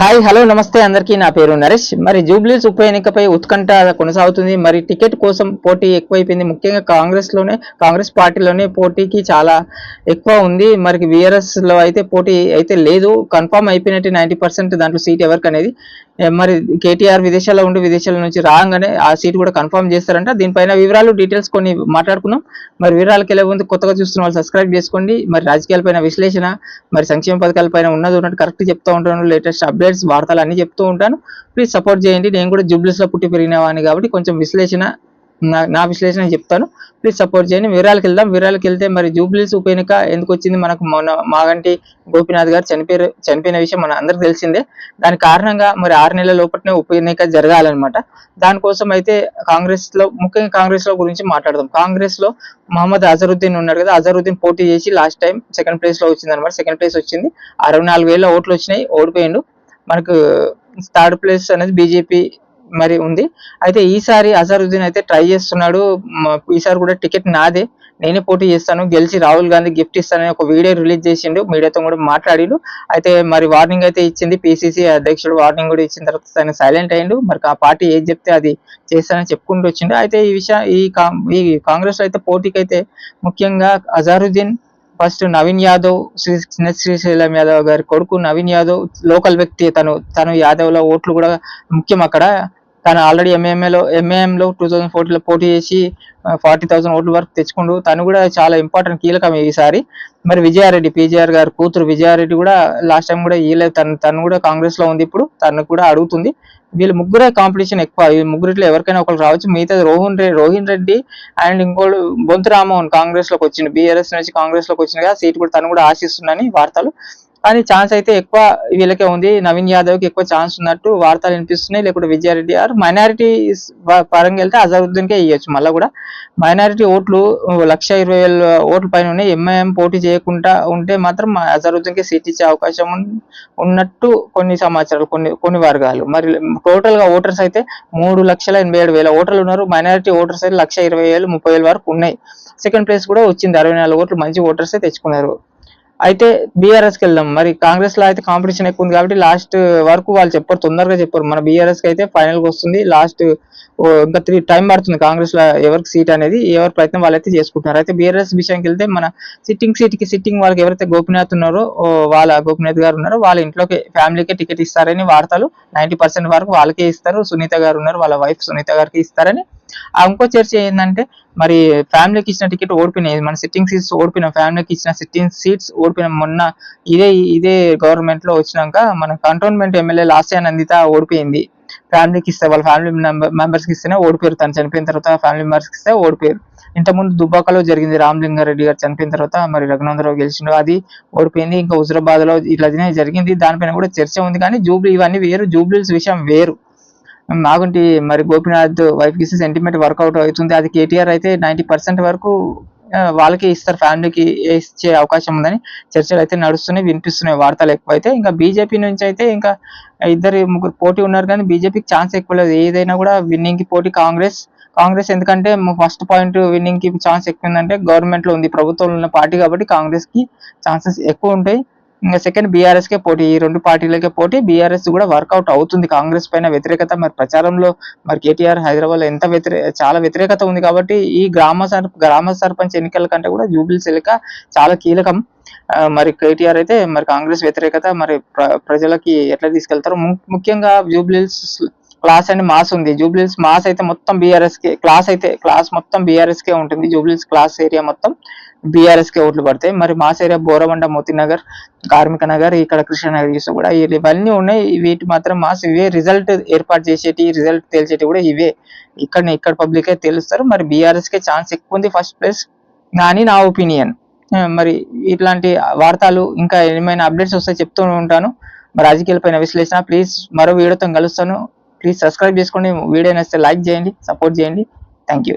Hi hello నమస్తే అందరికీ. నా పేరు నరేష్. మరి జూబ్లీస్ ఉప ఎన్నికపై ఉత్కంఠ కొనసాగుతుంది. మరి టికెట్ కోసం పోటీ ఎక్కువైపోయింది. ముఖ్యంగా కాంగ్రెస్లోనే కాంగ్రెస్ పార్టీలోనే పోటీకి చాలా ఎక్కువ ఉంది. మరి విఆర్ఎస్లో అయితే పోటీ అయితే లేదు. కన్ఫర్మ్ అయిపోయినట్టు నైన్టీ పర్సెంట్ దాంట్లో సీట్ ఎవరికి అనేది మరి కేటీఆర్ విదేశాల్లో ఉండి విదేశాల నుంచి రాగానే ఆ సీట్ కూడా కన్ఫర్మ్ చేస్తారంట. దీనిపైన వివరాలు డీటెయిల్స్ కొన్ని మాట్లాడుకున్నాం మరి వివరాలకు వెళ్ళే ముందు కొత్తగా చూస్తున్న వాళ్ళు సబ్స్క్రైబ్ చేసుకోండి. మరి రాజకీయాలపైన విశ్లేషణ మరి సంక్షేమ పథకాలపైన ఉన్నది ఉన్నట్టు కరెక్ట్ చెప్తా ఉంటాను. లేటెస్ట్ అప్డేట్ అప్డేట్స్ వార్తలు అన్ని చెప్తూ ఉంటాను. ప్లీజ్ సపోర్ట్ చేయండి. నేను కూడా జూబ్లీస్లో పుట్టి పెరిగినవాడిని కాబట్టి కొంచెం విశ్లేషణ నా నా విశ్లేషణ చెప్తాను. ప్లీజ్ సపోర్ట్ చేయండి. వివరాలకు వెళ్దాం. వివరాలకు వెళ్తే మరి జూబ్లీస్ ఉప ఎన్నిక ఎందుకు వచ్చింది? మనకు మొన్న మాగంటి గోపినాథ్ గారు చనిపోయారు చనిపోయిన విషయం మన అందరికి తెలిసిందే. దాని కారణంగా మరి ఆరు నెలల లోపలనే ఉప ఎన్నిక జరగాలన్నమాట. దానికోసం అయితే కాంగ్రెస్లో ముఖ్యంగా కాంగ్రెస్లో గురించి మాట్లాడదాం. కాంగ్రెస్లో మహమ్మద్ అజరుద్దీన్ ఉన్నాడు కదా. అజరుద్దీన్ పోటీ చేసి లాస్ట్ టైం సెకండ్ ప్లేస్లో వచ్చింది అనమాట సెకండ్ ప్లేస్ వచ్చింది. అరవై నాలుగు వేల ఓట్లు వచ్చినాయి. ఓడిపోయిండు. మనకు థర్డ్ ప్లేస్ అనేది బీజేపీ మరి ఉంది. అయితే ఈసారి అజరుద్దీన్ అయితే ట్రై చేస్తున్నాడు. ఈసారి కూడా టికెట్ నాదే. నేనే పోటీ చేస్తాను. గెలిచి రాహుల్ గాంధీ గిఫ్ట్ ఇస్తానని ఒక వీడియో రిలీజ్ చేసిండు. మీడియాతో కూడా మాట్లాడిండు. అయితే మరి వార్నింగ్ అయితే ఇచ్చింది పిసిసి అధ్యక్షుడు. వార్నింగ్ కూడా ఇచ్చిన తర్వాత ఆయన సైలెంట్ అయ్యిండు మరి ఆ పార్టీ ఏది చెప్తే అది చేస్తానని చెప్పుకుంటూ వచ్చిండు. అయితే ఈ విషయం ఈ ఈ కాంగ్రెస్ అయితే పోటీకి అయితే ముఖ్యంగా అజారుద్దీన్ ఫస్ట్ నవీన్ యాదవ్ శ్రీ శ్రీశైలం యాదవ్ గారి కొడుకు నవీన్ యాదవ్ లోకల్ వ్యక్తి తను తను యాదవ్ ల ఓట్లు కూడా ముఖ్యం అక్కడ. తను ఆల్రెడీ ఎంఏఎంఏలో ఎంఏఎంలో టూ థౌజండ్ ఫోర్టీలో పోటీ చేసి ఫార్టీ థౌసండ్ ఓట్ల వరకు తెచ్చుకుండు. తను కూడా చాలా ఇంపార్టెంట్ కీలకం ఈసారి. మరి విజయారెడ్డి పీజీఆర్ గారు కూతురు విజయారెడ్డి కూడా లాస్ట్ టైం కూడా ఇయలేదు తను తను కూడా కాంగ్రెస్లో ఉంది ఇప్పుడు. తను కూడా అడుగుతుంది. వీళ్ళు ముగ్గురే కాంపిటీషన్ ఎక్కువ. ఈ ముగ్గురిట్లో ఎవరికైనా ఒకరు రావచ్చు. మిగతా రోహన్ రెడ్డి రోహిన్ రెడ్డి అండ్ ఇంకోడు బొంతు రామోహన్ కాంగ్రెస్లోకి వచ్చిండు. బీఆర్ఎస్ నుంచి కాంగ్రెస్లోకి వచ్చింది కదా సీట్ కూడా తను కూడా ఆశిస్తుందని వార్తలు. కానీ ఛాన్స్ అయితే ఎక్కువ వీళ్ళకే ఉంది. నవీన్ యాదవ్కి ఎక్కువ ఛాన్స్ ఉన్నట్టు వార్తలు వినిపిస్తున్నాయి. లేకుంటే విజయారెడ్డి ఆర్ మైనారిటీ పరంగా వెళ్తే అజరుద్దీన్ కే ఇవ్వచ్చు మళ్ళీ కూడా. మైనారిటీ ఓట్లు లక్ష ఇరవై వేల ఓట్ల పైన ఉన్నాయి. ఎంఐఎం పోటీ చేయకుండా ఉంటే మాత్రం అజరుద్దీన్కి సీట్ ఇచ్చే అవకాశం ఉన్నట్టు కొన్ని సమాచారాలు కొన్ని కొన్ని వర్గాలు. మరి టోటల్గా ఓటర్స్ అయితే మూడు లక్షల ఎనభై ఏడు వేల ఓటర్లు ఉన్నారు. మైనారిటీ ఓటర్స్ అయితే లక్ష ఇరవై వేలు ముప్పై వేల వరకు ఉన్నాయి. సెకండ్ ప్లేస్ కూడా వచ్చింది. అరవై నాలుగు ఓట్లు మంచి ఓటర్స్ తెచ్చుకున్నారు. అయితే బీఆర్ఎస్కి వెళ్దాం. మరి కాంగ్రెస్లో అయితే కాంపిటీషన్ ఎక్కువ ఉంది కాబట్టి లాస్ట్ వరకు వాళ్ళు చెప్పారు తొందరగా చెప్పారు. మన బీఆర్ఎస్కి అయితే ఫైనల్కి వస్తుంది. లాస్ట్ ఇంకా త్రీ టైం పడుతుంది కాంగ్రెస్లో ఎవరికి సీట్ అనేది ఎవరి ప్రయత్నం వాళ్ళైతే చేసుకుంటున్నారు. అయితే బీఆర్ఎస్ విషయానికి వెళ్తే మన సిట్టింగ్ సీట్కి సిట్టింగ్ వాళ్ళకి ఎవరైతే గోపినాథ్ ఉన్నారో వాళ్ళ గోపినాథ్ గారు ఉన్నారో వాళ్ళ ఇంట్లోకి ఫ్యామిలీకి టికెట్ ఇస్తారని వార్తలు. నైన్టీ పర్సెంట్ వరకు వాళ్ళకే ఇస్తారు. సునీత గారు ఉన్నారు వాళ్ళ వైఫ్ సునీత గారికి ఇస్తారని ఇంకో చర్చ ఏంటంటే మరి ఫ్యామిలీకి ఇచ్చిన టికెట్ ఓడిపోయినాయి. మన సిట్టింగ్ సీట్స్ ఓడిపోయిన ఫ్యామిలీకి ఇచ్చిన సిట్టింగ్ సీట్స్ ఓడిపోయిన మొన్న ఇదే ఇదే గవర్నమెంట్లో వచ్చినాక మన కంటోన్మెంట్ ఎమ్మెల్యే లాస్ట్ నందిత ఓడిపోయింది. ఫ్యామిలీకి ఇస్తే వాళ్ళ ఫ్యామిలీ మెంబర్స్కి ఇస్తేనే ఓడిపోయారు. తను చనిపోయిన తర్వాత ఫ్యామిలీ మెంబర్స్కి ఇస్తే ఓడిపోయారు. ఇంతకుముందు దుబ్బాకలో జరిగింది రామలింగారెడ్డి గారు చనిపోయిన తర్వాత మరి రఘునందరావు గెలిచిండు. అది ఓడిపోయింది. ఇంకా హుజరాబాద్లో ఇట్లా జరిగింది. దానిపైన కూడా చర్చ ఉంది. కానీ జూబ్లీ ఇవన్నీ వేరు. జూబ్లీస్ విషయం వేరు. మాగుంటి మరి గోపినాథ్ వైఫ్కి సెంటిమెంట్ వర్కౌట్ అవుతుంది. అది కేటీఆర్ అయితే నైన్టీ పర్సెంట్ వరకు వాళ్ళకి ఇస్తారు ఫ్యామిలీకి ఇచ్చే అవకాశం ఉందని చర్చలు అయితే నడుస్తున్నాయి వినిపిస్తున్నాయి వార్తలు ఎక్కువ అయితే ఇంకా బీజేపీ నుంచి అయితే ఇంకా ఇద్దరు ముగ్గురు పోటీ ఉన్నారు కానీ బీజేపీకి ఛాన్స్ ఎక్కువ లేదు. ఏదైనా కూడా విన్నింగ్కి పోటీ కాంగ్రెస్ కాంగ్రెస్ ఎందుకంటే ఫస్ట్ పాయింట్ విన్నింగ్కి ఛాన్స్ ఎక్కువ ఉందంటే గవర్నమెంట్లో ఉంది ప్రభుత్వంలో ఉన్న పార్టీ కాబట్టి కాంగ్రెస్కి ఛాన్సెస్ ఎక్కువ ఉంటాయి. ఇంకా సెకండ్ బీఆర్ఎస్ కే పోటీ ఈ రెండు పార్టీలకే పోటీ. బీఆర్ఎస్ కూడా వర్కౌట్ అవుతుంది కాంగ్రెస్ పైన వ్యతిరేకత. మరి ప్రచారంలో మరి కేటీఆర్ హైదరాబాద్లో ఎంత వ్యతిరే చాలా వ్యతిరేకత ఉంది కాబట్టి ఈ గ్రామ సర్ గ్రామ సర్పంచ్ ఎన్నికల కంటే కూడా జూబిల్స్ ఎన్నిక చాలా కీలకం. మరి కేటీఆర్ అయితే మరి కాంగ్రెస్ వ్యతిరేకత. మరి ప్ర- ప్రజలకి ఎట్లా తీసుకెళ్తారు? ము- ముఖ్యంగా జూబ్లీస్ క్లాస్ అండ్ మాస్ ఉంది. జూబ్లీస్ మాస్ అయితే మొత్తం బీఆర్ఎస్ కే క్లాస్ అయితే క్లాస్ మొత్తం బీఆర్ఎస్ కే ఉంటుంది. జూబ్లీస్ క్లాస్ ఏరియా మొత్తం. బీఆర్ఎస్ కే ఓట్లు పడతాయి. మరి మాస్ ఏరియా బోరబండ మోతీనగర్ కార్మిక నగర్ ఇక్కడ కృష్ణనగర్ చూస్తే కూడా ఇవన్నీ ఉన్నాయి. వీటి మాత్రం మాస్ ఇవే రిజల్ట్ ఏర్పాటు చేసేటి రిజల్ట్ తేల్చేటి కూడా ఇవే. ఇక్కడ ఇక్కడ పబ్లిక్ తెలుస్తారు. మరి బీఆర్ఎస్ కే ఛాన్స్ ఎక్కువ ఉంది ఫస్ట్ ప్లేస్. అని నా ఒపీనియన్ మరి ఇట్లాంటి వార్తలు ఇంకా ఏమైనా అప్డేట్స్ వస్తే చెప్తూ ఉంటాను. మరి రాజకీయాల పైన విశ్లేషణ ప్లీజ్ మరో వీడియోతో కలుస్తాను. ప్లీజ్ సబ్స్క్రైబ్ చేసుకోండి. వీడియో నచ్చితే లైక్ చేయండి సపోర్ట్ చేయండి. Thank you.